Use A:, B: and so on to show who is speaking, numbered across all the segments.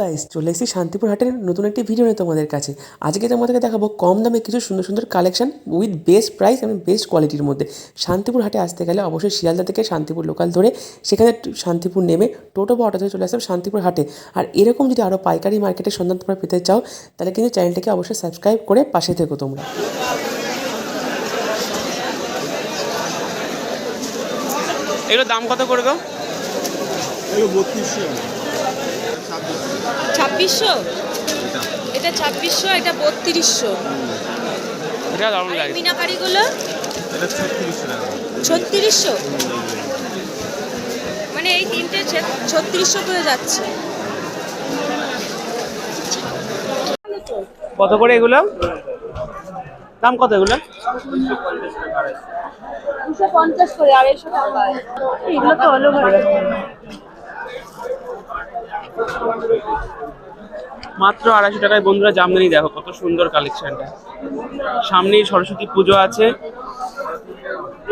A: Guys চলে এসেছি শান্তিপুর হাটের নতুন একটি ভিডিও নিয়ে তোমাদের কাছে। আজকে তোমাদেরকে দেখাবো কম দামে কিছু সুন্দর সুন্দর কালেকশন উইথ বেস্ট প্রাইস এবং বেস্ট কোয়ালিটির মধ্যে। শান্তিপুর হাটে আসতে গেলে অবশ্যই শিয়ালদা থেকে শান্তিপুর লোকাল ধরে সেখানে শান্তিপুর নেমে টোটো বা অটো ধরে চলে আসবে শান্তিপুর হাটে। আর এরকম যদি আরও পাইকারি মার্কেটের সন্ধান তোমরা পেতে চাও তাহলে কিন্তু চ্যানেলটিকে অবশ্যই সাবস্ক্রাইব করে পাশে থেকো তোমরা।
B: এগুলো দাম কত করে গো?
C: এগুলো বত্রিশশো
D: ছাব্বিশশো? এটা ছাব্বিশশো এটা বত্রিশশো।
B: এটা দারুণ লাগে।
C: ছত্রিশশো
D: মানে এই তিনটে ছত্রিশশো করে যাচ্ছে।
B: কত করে এগুলো? দাম কত এগুলো?
D: দুশো পঞ্চাশ করে আড়াইশো টাকা এগুলো তো হলো
B: মাত্র আড়াইশো টাকায়। বন্ধুরা জামদানি দেখো কত সুন্দর কালেকশনটা সামনেই সরস্বতী পুজো আছে।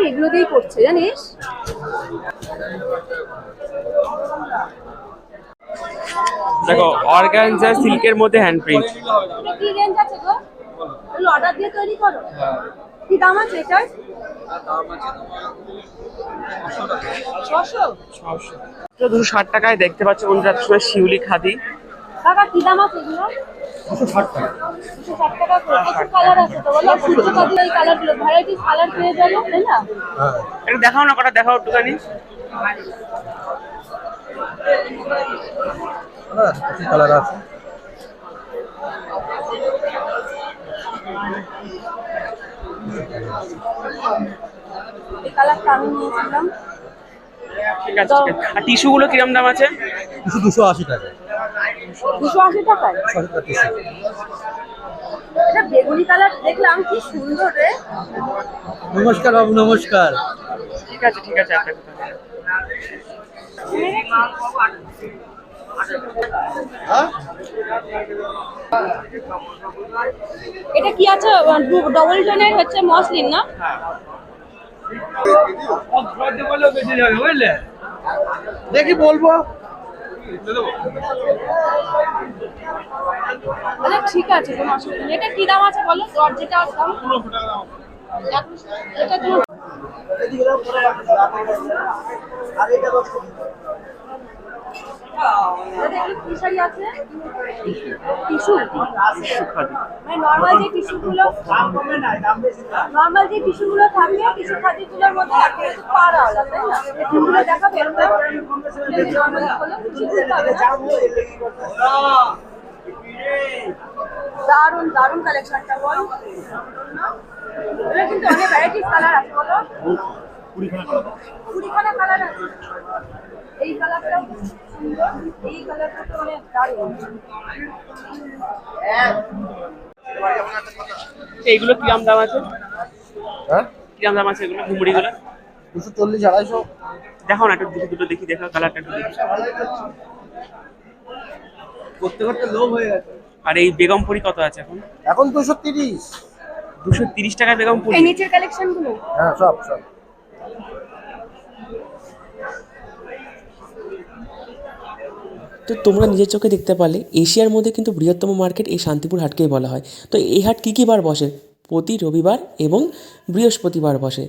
D: এগুলো দিয়েই করছে জানিস?
B: দেখো অর্গানজা সিল্কের মধ্যে হ্যান্ড প্রিন্ট
D: কি রেঞ্জ আছে গো? অর্ডার দিয়ে তৈরি করো। কি দাম আছে এটার?
B: দুশো ষাট টাকায় দেখতে পাচ্ছ বন্ধুরা শিউলি খাদি।
D: কাকা কি দাম আছে এগুলো? দুশো ষাট টাকা। দুশো ষাট টাকা প্রচুর কালার আছে তো বলো। সূর্য কাদি এই কালারগুলো ভ্যারাইটিস কালার পেয়ে যাবে তাই না?
B: এটা দেখাও না কটা দেখাও একটুখানি।
C: কালার আছে।
D: এই কালারটা আমি নিয়েছিলাম।
B: ঠিক আছে আর টিস্যুগুলো কিরম দাম আছে?
C: দুশো দুশো আশি টাকা।
D: দুশো আশি টাকায়
C: ছশো টাকা টিস্যু।
D: এটা বেগুনি কালার দেখলাম কি সুন্দর রে।
C: নমস্কার বাবু নমস্কার।
B: ঠিক আছে ঠিক আছে কথা
D: এটা কি আছে? ডবল টোনের হচ্ছে মসলিন না?
C: দেখি বলব।
D: আচ্ছা ঠিক আছে কোনো অসুবিধা নেই। এটা কি দাম আছে বলো? যেটা দাম এটা কি ফিশারি আছে টিস্যু
B: খাদি
D: মানে নর্মাল যে টিস্যুগুলো নর্মাল থাকে টিস্যু খাদিগুলোর মধ্যে একটা পাড়া আলাদা টিস্যুগুলো দেখাবে নর্মাল হলো টিস্যু পাবে না দারুণ দারুণ কালেকশনটা বল। এটা কিন্তু অনেক ভ্যারাইটিস কালার আছে, বলো। কুড়িখানা কালার আছে। এই কালারটা সুন্দর এই কালারটা তো অনেক দারুণ।
B: এইগুলো কিরম দাম আছে?
C: হ্যাঁ?
B: কিরম দাম আছে এগুলো ঘুমড়িগুলো?
C: দুশো চল্লিশ আড়াইশো।
B: দেখো না একটু দুটো দুটো দেখি দেখো কালারটা একটু দেখি।
C: করতে করতে লোভ হয়ে গেছে।
B: আর এই বেগমপুরি কত আছে এখন?
C: এখন দুশো তিরিশ।
B: দুশো তিরিশ টাকা বেগমপুরি
D: এই নিচের কালেকশনগুলো?
C: হ্যাঁ সব সব।
A: তো তোমরা নিজের চোখে দেখতে পারলে এশিয়ার মধ্যে কিন্তু বৃহত্তম মার্কেট এই শান্তিপুর হাটকেই বলা হয়। তো এই হাট কী কী বার বসে? প্রতি রবিবার এবং বৃহস্পতিবার বসে।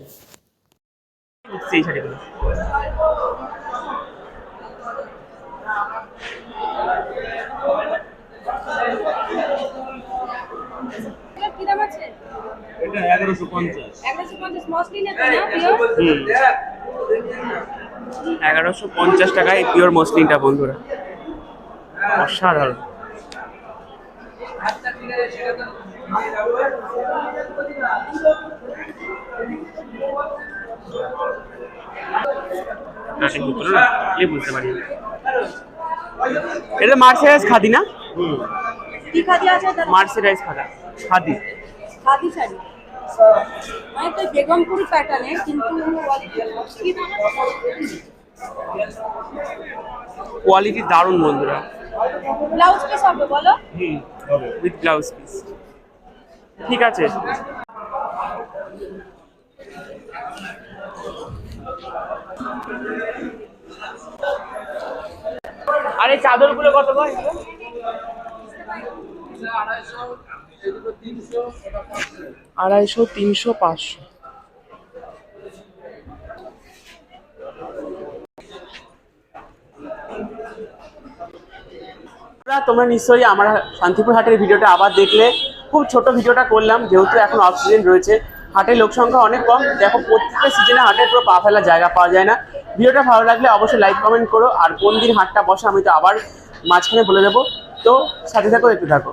D: এটা
C: এটা
D: না পিওর
B: এগারোশো পঞ্চাশ টাকায় পিওর মসলিনটা বন্ধুরা। অসাধারণ। বুঝতে পারি এটা মার্সেরাইজ খাদি না?
D: কি খাদি আছে
B: মার্সেরাইজ খাদা। খাদি।
D: খাদি শাড়ি। মানে বেগমপুরি প্যাটার্নের কিন্তু
B: কোয়ালিটি দারুণ বন্ধুরা।
D: ব্লাউজ পিস হবে, বলো?
B: হুম, হবে। উইথ ব্লাউজ পিস ঠিক আছে। আরে এই চাদরগুলো কত এগুলো? আড়াইশো, তিনশো, পাঁচশো। বন্ধুরা, তোমরা নিশ্চয়ই আমার শান্তিপুর হাটের ভিডিওটা আবার দেখলে। খুব ছোট ভিডিওটা করলাম যেহেতু এখন অফ সিজন রয়েছে। হাটের লোক সংখ্যা অনেক কম। দেখো প্রত্যেকটা সিজনে হাটের পুরো পা ফেলার জায়গা পাওয়া যায় না। ভিডিওটা ভালো লাগলে অবশ্যই লাইক কমেন্ট করো। আর কোন দিন হাটটা বসে আমি তো আবার মাঝখানে বলে দেবো। তো সাথে থাকো একটু থাকো।